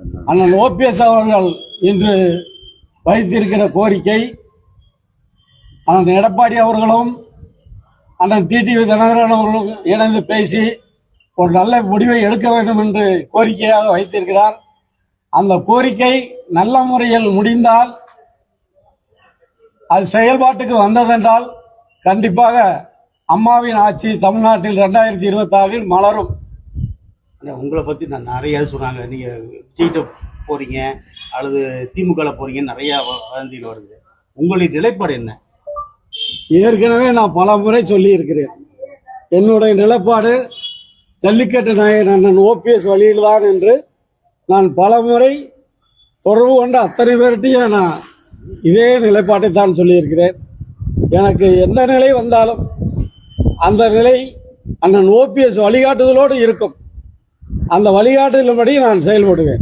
அண்ணன் ஓபிஎஸ் அவர்கள் இன்று வைத்திருக்கிற கோரிக்கை அண்ணன் எடப்பாடி அவர்களும் அண்ணன் டிடிவி தினகரன் அவர்களும் இணைந்து பேசி ஒரு நல்ல முடிவை எடுக்க வேண்டும் என்று கோரிக்கையாக வைத்திருக்கிறார். அந்த கோரிக்கை நல்ல முறையில் முடிந்தால் அது செயல்பாட்டுக்கு வந்ததென்றால் கண்டிப்பாக அம்மாவின் ஆட்சி தமிழ்நாட்டில் ரெண்டாயிரத்தி இருபத்தாறில் மலரும். ஆனால் உங்களை பற்றி நான் நிறைய சொன்னாங்க. நீங்கள் விஜய்கிட்ட போகிறீங்க அல்லது திமுகவில் போகிறீங்கன்னு நிறையா வ- வதந்திகள் வருது. உங்களுடைய நிலைப்பாடு என்ன? ஏற்கனவே நான் பல முறை சொல்லியிருக்கிறேன். என்னுடைய நிலைப்பாடு ஜல்லிக்கட்டு நாயகன் அண்ணன் ஓபிஎஸ் வழியில் தான் என்று நான் பல முறை தொடர்பு கொண்ட அத்தனை பேர்கிட்டையும் நான் இதே நிலைப்பாட்டை தான் சொல்லியிருக்கிறேன். எனக்கு எந்த நிலை வந்தாலும் அந்த நிலை அண்ணன் ஓபிஎஸ் வழிகாட்டுதலோடு இருக்கும். அந்த வழிகாட்டுதலின்படி நான் செயல்படுவேன்.